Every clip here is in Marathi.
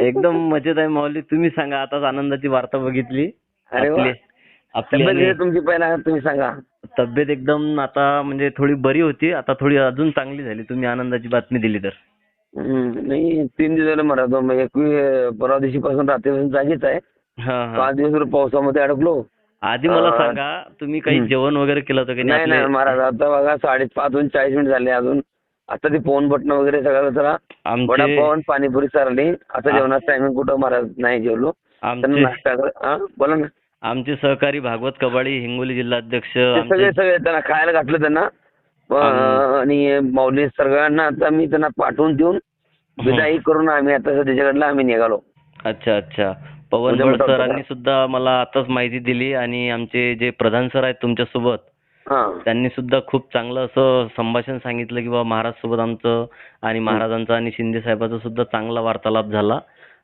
एकदम मजेत आहे माऊली. तुम्ही सांगा आताच आनंदाची वार्ता बघितली. अरे वा. आपली आपली तब्येत आणि तुमची पहिला तुम्ही सांगा. तब्येत एकदम आता म्हणजे थोडी बरी होती. आता थोडी अजून चांगली झाली. तुम्ही आनंदाची बातमी दिली तर. हम्म, नाही तीन दिवस झाले तो एकवीस परवा दिवशी पासून रात्रीपासून जागीच आहे. हा हा. पाच दिवस पावसामध्ये अडकलो. आधी मला अं, सांगा तुम्ही काही. जेवण वगैरे केलं होतं की नाही नाही आपले- महाराज आता बघा साडेपाच होऊन चाळीस मिनिट झाले अजून. आता ते फोन बटन वगैरे सगळं जरा वडापाव पाणीपुरी चालली आता जेवणाचं टायमिंग कुठं महाराज नाही जेवलो. आमचे नाश्ता बोला ना. आमचे सहकारी भागवत कबाडी हिंगोली जिल्हाध्यक्ष सगळे सगळे त्यांना खायला घातलं त्यांना. आणि माऊली सगळ्यांना आता मी त्यांना पाठवून देऊन विदाई करून आम्ही आता त्याच्याकडला आम्ही निघालो. अच्छा अच्छा. पवन बळ मोठा सरांनी. सुद्धा मला आताच माहिती दिली आणि आमचे जे प्रधान सर आहेत तुमच्यासोबत त्यांनी सुद्धा खूप चांगलं असं संभाषण सांगितलं की बाबा महाराज सोबत आमचं आणि महाराजांचा आणि शिंदे साहेबाचा सुद्धा चांगला वार्तालाप झाला.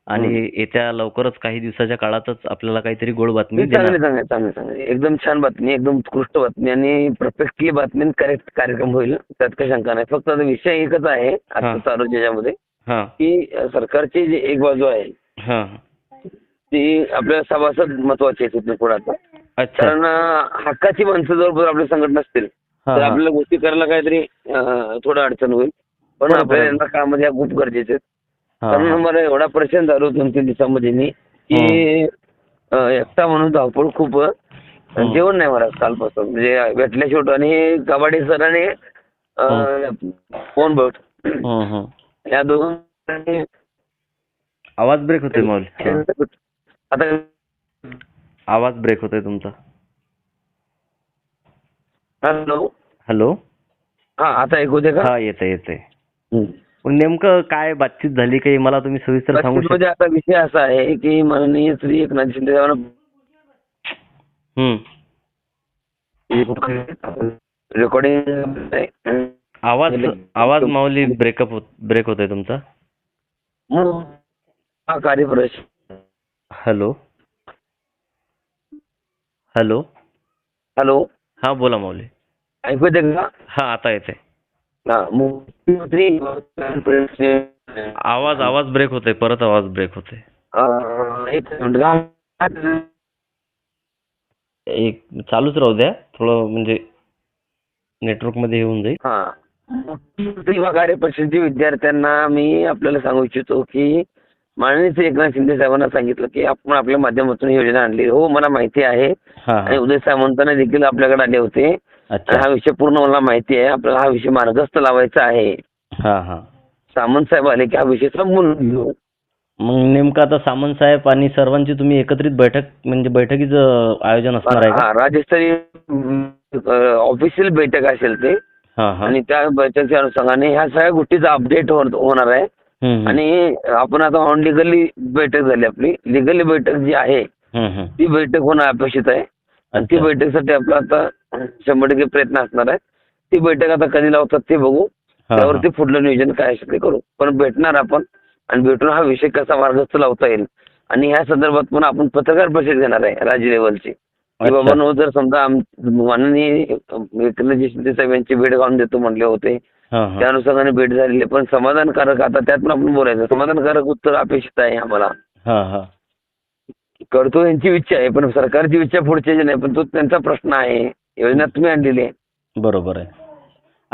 आणि येत्या लवकरच काही दिवसाच्या काळातच आपल्याला काहीतरी गोड बातमी चांगली चांगली चांगली चांगली. एकदम छान बातमी एकदम उत्कृष्ट बातमी आणि परफेक्टली बातमी करेक्ट कार्यक्रम होईल त्यात काही शंका नाही. फक्त आता विषय एकच आहे आता. चालू ज्याच्यामध्ये की सरकारची जी एक बाजू आहे हा. ती आपल्या सभासद महत्वाची आहे तिथून पुढे आता. कारण हक्काची माणसं जर आपल्या संकट नसतील तर. आपल्याला गोष्टी करायला काहीतरी थोडं अडचण होईल पण आपल्याला. यांना कामामध्ये या खूप गरजेचे कारण. मला एवढा परेशान झालो दोन तीन दिवसामध्ये मी की एकटा म्हणून धावपळ खूप. जेवण नाही मला कालपासून म्हणजे भेटल्या शेवट आणि कबाडी सरांनी फोन हं. या दोघांनी आवाज ब्रेक होतोय माऊली हा. आता आवाज ब्रेक होतोय तुमचा. हॅलो. हॅलो. हा आता ऐकू दे का? हा येतंय येतंय. हं. पण नेमकं काय बातचीत झाली काही मला तुम्ही सविस्तर सांगू शकता बातचीतमध्ये आता विषय असा आहे की माननीय श्री एकनाथ शिंदे साहेबांना हं. रेकॉर्डिंग आवाज आवाज माऊली ब्रेकअप ब्रेक होतोय तुमचा. हा कार्यप्रवेश हॅलो. हॅलो. हॅलो. हा बोला माऊली. ऐकू येते का? हा आता येते हा मुख्यमंत्री आवाज आवाज ब्रेक होतोय परत आवाज ब्रेक होतोय. अं, एक मिनिट का? एक चालूच राहू द्या. थोडं म्हणजे नेटवर्कमध्ये येऊन जाईल. हा. मुख्यमंत्री युवा कार्यपरिषदेच्या विद्यार्थ्यांना मी आपल्याला सांगू इच्छितो की माननीय श्री एकनाथ शिंदे साहेबांना सांगितलं की आपण आपल्या माध्यमातून ही योजना आणली. हो मला माहिती आहे. हा. आणि हा उदय सामंतांना देखील आपल्याकडे आले होते. आणि अच्छा हा विषय पूर्ण मला माहिती आहे. आपल्याला हा विषय मार्गस्थ लावायचा आहे. हा हा. सामंत साहेब आले की हा विषय संपून घेऊ मग नेमकं आता सामंत साहेब आणि सर्वांची तुम्ही एकत्रित बैठक म्हणजे बैठकीचं आयोजन असणार आहे का? हा राज्यस्तरीय ऑफिशियल बैठक असेल ते. हा हा. आणि त्या बैठकीच्या अनुषंगाने ह्या सगळ्या गोष्टीचा अपडेट होणार आहे. आणि आपण आता ऑन लिगली बैठक झाली आपली लिगली बैठक जी आहे. ती बैठक होणं अपेक्षित आहे आणि ती. बैठकीसाठी आपला आता शंभर टक्के प्रयत्न असणार आहे ती बैठक आता कधी लावतात ते बघू. त्यावरती पुढलं नियोजन काय असेल ते करू पण भेटणार आपण आणि भेटून हा विषय कसा मार्गस्थ लावता येईल आणि ह्या संदर्भात पण आपण पत्रकार परिषद घेणार आहे राज्य लेवलची की. बाबा जर समजा माननीय एकनाथजी शिंदे साहेब यांची भेट घालून देतो म्हणले होते. त्या अनुषंगाने भेट झालेली आहे. पण समाधानकारक आता त्यात पण आपण बोलायचं. समाधानकारक उत्तर अपेक्षित आहे आम्हाला. करतो यांची इच्छा आहे पण सरकारची इच्छा पुढची नाही. पण तो त्यांचा प्रश्न आहे. योजना तुम्ही आणलेली आहे. बरोबर आहे.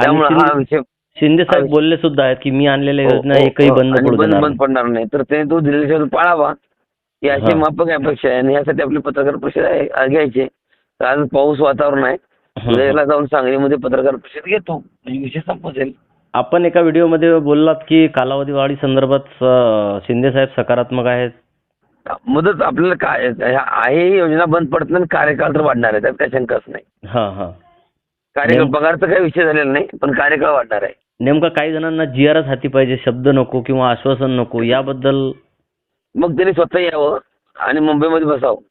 त्यामुळे हा शिंदे- विषय शिंदे साहेब. बोलले सुद्धा आहेत की मी आणलेल्या हो, योजना हो, एकही हो. बंद बंद पडणार नाही. तर ते तो शब्द पाळावा. याची हा. माफक अपेक्षा आहे. आणि यासाठी आपली पत्रकार परिषद घ्यायची आज पाऊस वातावरण आहे. उद्याला जाऊन सांगलीमध्ये पत्रकार परिषद घेतो. म्हणजे विषय संपसेल आपण एका व्हिडिओमध्ये बोललात की कालावधी वाढी संदर्भात शिंदे साहेब सकारात्मक आहेत? मदत आपल्याला काय आहे ही योजना बंद पडत नाही कार्यकाळ तर वाढणार आहे त्यात काही शंकाच नाही. हा हा. कार्यकाळ पगारचा काही विषय झालेला नाही पण कार्यकाळ वाढणार आहे. नेमका काही जणांना जी आर हाती पाहिजे शब्द नको किंवा आश्वासन नको याबद्दल मग त्यांनी स्वतः यावं आणि मुंबईमध्ये बसावं.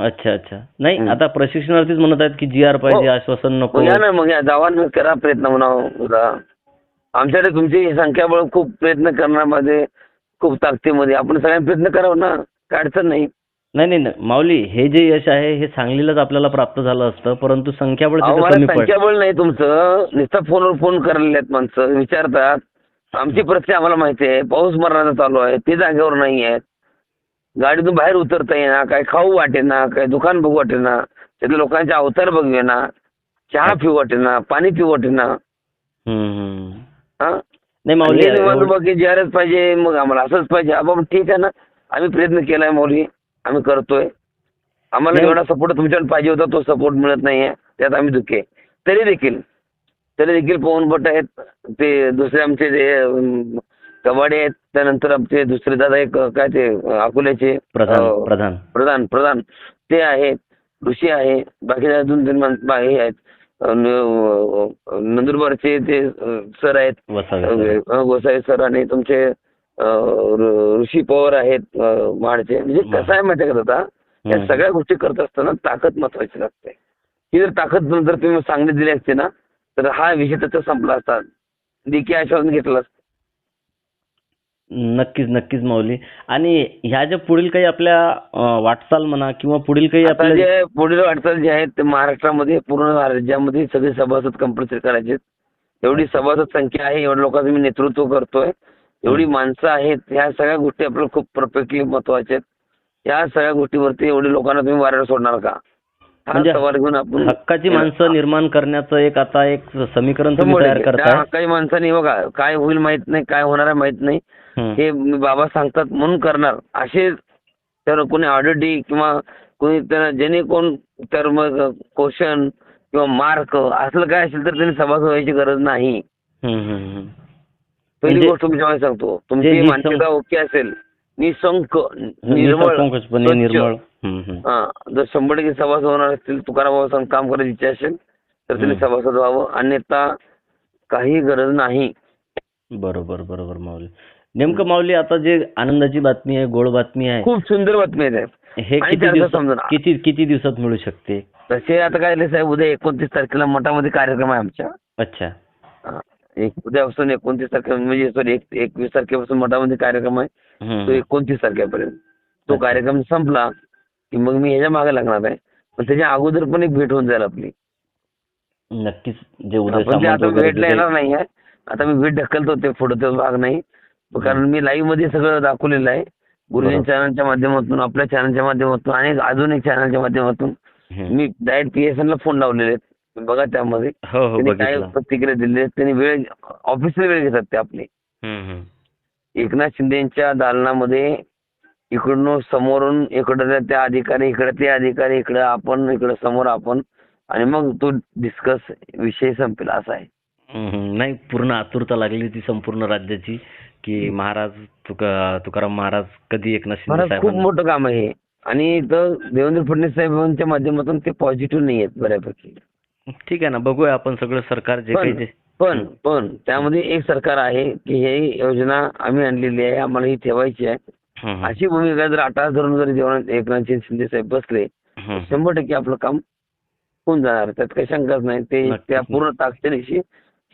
अच्छा अच्छा. नाही हं. आता प्रशिक्षणार्थीच म्हणत आहेत की जी आर पाहिजे हो. आश्वासन नको. मग या ना मग या जावा ना करा प्रयत्न म्हणा आमच्याकडे तुमची संख्याबळ खूप प्रयत्न करण्यामध्ये खूप ताकदीमध्ये. आपण सगळ्यांनी प्रयत्न करावं ना काय अडचण नाही. नाही नाही नाही. माऊली हे जे यश आहे हे सांगलीलाच आपल्याला प्राप्त झालं असतं परंतु संख्याबळ तिथे कमी संख्याबळ नाही तुमचं. नुसतं फोनवर फोन करायला आहेत माणसं विचारतात. आमची परिस्थिती आम्हाला माहिती आहे. पाऊस मरणाचा चालू आहे ते जागेवर नाही आहेत. गाडीतून बाहेर उतरता येईना काय खाऊ वाटेना काय दुकान बघू वाटेना तिथल्या लोकांचे अवतार बघूया चहा पिऊ वाटेना पाणी पिऊ वाटेना. हा? नाही एवढं- बघ जाहिरात पाहिजे मग आम्हाला असंच पाहिजे. बाबा ठीक आहे ना. आम्ही प्रयत्न केलाय मौली आम्ही करतोय. आम्हाला. जेवढा सपोर्ट तुमच्याकडे पाहिजे होता तो सपोर्ट मिळत नाहीये. त्यात आम्ही दुःखी आहे. तरी देखील तरी देखील पवन भट आहेत ते दुसरे आमचे जे कबाडे आहेत. त्यानंतर आमचे दुसरे दादा एक काय ते अकोल्याचे प्रधान प्रधान. प्रधान प्रधान. ते आहेत. ऋषी आहे. बाकी अजून दोन माणसं हे आहेत. नंदुरबारचे ते सर आहेत. गोसाई सर आणि तुमचे ऋषी पवार आहेत महाडचे. म्हणजे. कसं आहे माहिती का दादा? या. सगळ्या गोष्टी करत असताना ताकद महत्वाची लागते. ही जर ताकद जर तुम्ही सांगली दिली असते ना तर हा विषय त्याचा संपला असता. देखील आश्वासन घेतलं असतं. नक्कीच नक्कीच माऊली. आणि ह्या ज्या पुढील काही आपल्या अं, वाटचाल म्हणा किंवा पुढील काही आता आपल्या जे पुढील वाटचाल जे आहेत ते महाराष्ट्रामध्ये पूर्ण राज्यामध्ये सगळे सभासद कंपल्सरी करायचे एवढी सभासद संख्या आहे एवढ्या लोकांचं मी नेतृत्व करतोय. एवढी माणसं आहेत ह्या सगळ्या गोष्टी आपल्याला खूप परफेक्टली महत्त्वाच्या आहेत. या सगळ्या गोष्टीवरती एवढी लोकांना तुम्ही वाऱ्यावर सोडणार का? हा म्हणजे सवाल घेऊन आपण हक्काची माणसं निर्माण करण्याचं एक आता एक समीकरण तुम्ही शंभर तयार टक्के. त्या करताय काही माणसांनी बघा. काय होईल माहीत नाही काय होणार आहे माहीत नाही. हे बाबा सांगतात म्हणून करणार. असे तर कोणी ऑडिटी किंवा कोणी त्यांना ज्याने कोण तर मग क्वेश्चन किंवा मार्क असलं काय असेल तर त्यांनी सभासद व्हायची गरज नाही. पहिली म्हणजे- गोष्ट तुमच्या मागे सांगतो. तुमची मानसिकता ओके असेल. निसंक निर्मळ. हा जर शंभर टक्के सभासद होणार असतील तुकाराम बाबा सांग काम करायची इच्छा असेल तर त्यांनी. सभासद व्हावं अन्यथा काही गरज नाही. बरोबर बरोबर माऊली. नेमकं माऊली आता जे आनंदाची बातमी आहे गोड बातमी आहे खूप सुंदर बातमी आहे साहेब. हे आणि किती त्याचं दिवसात समजून किती किती दिवसात मिळू शकते? तसे आता काय झाले साहेब उद्या एकोणतीस तारखेला मठामध्ये कार्यक्रम आहे आमच्या. अच्छा. हा. एक उद्यापासून एकोणतीस तारखे म्हणजे सॉरी एक एकवीस तारखेपासून मठामध्ये कार्यक्रम आहे. तो हम्म. एकोणतीस तारखेपर्यंत. तो अच्छा. कार्यक्रम संपला की मग मी ह्याच्या मागे लागणार आहे. पण त्याच्या अगोदर पण एक भेट होऊन जाईल आपली. नक्कीच जे उदय पण ते सामंत आता वगैरे भेटला जे येणार नाही आहे आता मी भेट ढकलतो ते पुढे तो भाग नाही. कारण मी लाईव्हमध्ये सगळं दाखवलेलं आहे. गुरुजी बरोबर. चॅनलच्या माध्यमातून आपल्या चॅनलच्या माध्यमातून आणि अजून एक चॅनलच्या माध्यमातून. मी डायरेक्ट पीएसएन ला फोन लावलेले आहेत. बघा त्यामध्ये. हो हो त्यांनी काय प्रतिक्रिया दिली आहे त्यांनी वेळ ऑफिसला वेळ घेतात ते आपले. एकनाथ शिंदेच्या दालनामध्ये इकडून समोरून इकडं त्या अधिकारी इकडे ते अधिकारी इकडे आपण इकडे समोर आपण आणि मग तो डिस्कस विषय संपेल असा आहे. नाही पूर्ण आतुरता लागली होती संपूर्ण राज्याची. की महाराज तुका तुकाराम महाराज कधी एकनाथ शिंदे महाराज खूप साहेबांना मोठं काम आहे. आणि इथं देवेंद्र फडणवीस साहेबांच्या माध्यमातून ते पॉझिटिव्ह नाही आहेत बऱ्यापैकी ठीक आहे ना बघूया आपण सगळं सरकार जे काही पण पण पण त्यामध्ये एक सरकार आहे की हे योजना आम्ही आणलेली आहे आम्हाला ही ठेवायची आहे. अशी भूमिका जर आटा धरून जर जेवण एकनाथ शिंदे साहेब बसले. शंभर टक्के आपलं काम होऊन जाणार त्यात काही शंकाच नाही ते नक्कीच. त्या पूर्ण ताकदीनिशी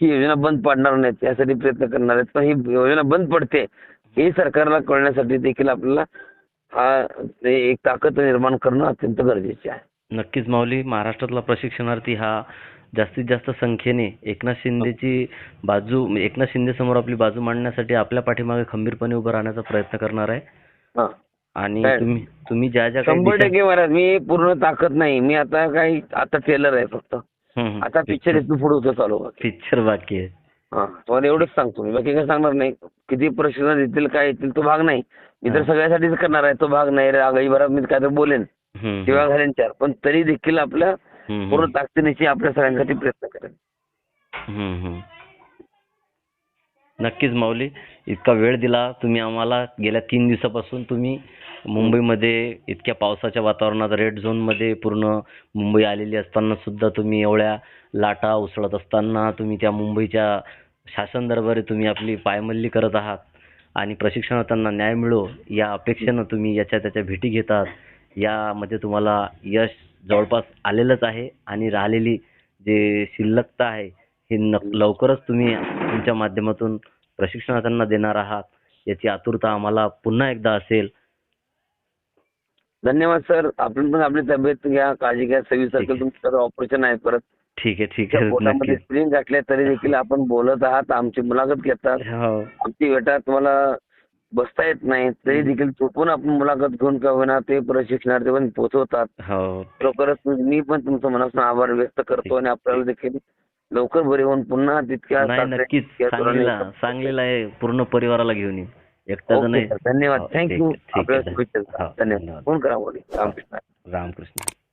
ही योजना बंद पाडणार नाहीत त्यासाठी प्रयत्न करणार आहेत. पण ही योजना बंद पडते हे सरकारला कळण्यासाठी देखील आपल्याला हा एक ताकद निर्माण करणं अत्यंत गरजेचे आहे. नक्कीच माऊली महाराष्ट्रातला प्रशिक्षणार्थी हा जास्तीत जास्त संख्येने एकनाथ शिंदेची बाजू म्हणजे एकनाथ शिंदे समोर आपली बाजू मांडण्यासाठी आपल्या पाठीमागे खंबीरपणे उभं राहण्याचा प्रयत्न करणार आहे. हा. आणि? तुम्ही तुम्ही ज्या ज्या शंभर टक्के महाराज मी पूर्ण ताकद नाही. मी आता काही आता टेलर आहे फक्त. आता पिक्चर इथून पुढे होतं चालू पिक्चर बाकी आहे. हा तुम्हाला एवढंच सांगतो मी. बाकी काय सांगणार नाही. किती प्रश्न येतील काय येतील तो भाग नाही. मी तर. सगळ्यासाठीच करणार आहे तो भाग नाही रे. आगाई भरात मी काय तर बोलेन. किंवा घालेन चार. पण तरी देखील आपल्या पूर्ण ताकदीनिशी आपल्या सगळ्यांसाठी प्रयत्न करेन. हम्म, हम्म. नक्कीच माऊली इतका वेळ दिला तुम्ही आम्हाला. गेल्या तीन दिवसापासून तुम्ही मुंबईमध्ये इतक्या पावसाच्या वातावरणात रेड झोनमध्ये पूर्ण मुंबई आलेली असताना सुद्धा तुम्ही एवढ्या लाटा उसळत असताना तुम्ही त्या मुंबईच्या शासन दरबारी तुम्ही आपली पायमल्ली करत आहात आणि प्रशिक्षणार्थ्यांना न्याय मिळो या अपेक्षेनं तुम्ही याच्या त्याच्या भेटी घेतात. यामध्ये तुम्हाला यश जवळपास आलेलंच आहे आणि राहिलेली जे शिल्लकता आहे हे न- लवकरच तुम्ही तुमच्या माध्यमातून प्रशिक्षणार्थ्यांना देणार आहात. याची आतुरता आम्हाला पुन्हा एकदा असेल. धन्यवाद सर. आपण पण आपली तब्येत घ्या काळजी घ्या. सव्वीस. तारखेला तुमचं ऑपरेशन आहे परत. ठीक आहे ठीक आहे. स्प्रिंग गाठल्या तरी देखील आपण बोलत आहात. आमची मुलाखत घेतात. हो. आमची वेटा तुम्हाला बसता येत नाही. तरी देखील चुकून आपण मुलाखत घेऊन का होईना ते प्रशिक्षणार्थी पण पोहोचवतात हो. लवकरच मी पण तुमचं मनापासून आभार व्यक्त करतो आणि आपल्याला देखील लवकर बरे होऊन पुन्हा तितक्या सांगलीला सांगलीला आहे पूर्ण परिवाराला घेऊन येईन एकटाच नाही. धन्यवाद. हो, थँक्यू हो, धन्यवाद. फोन करा रामकृष्ण.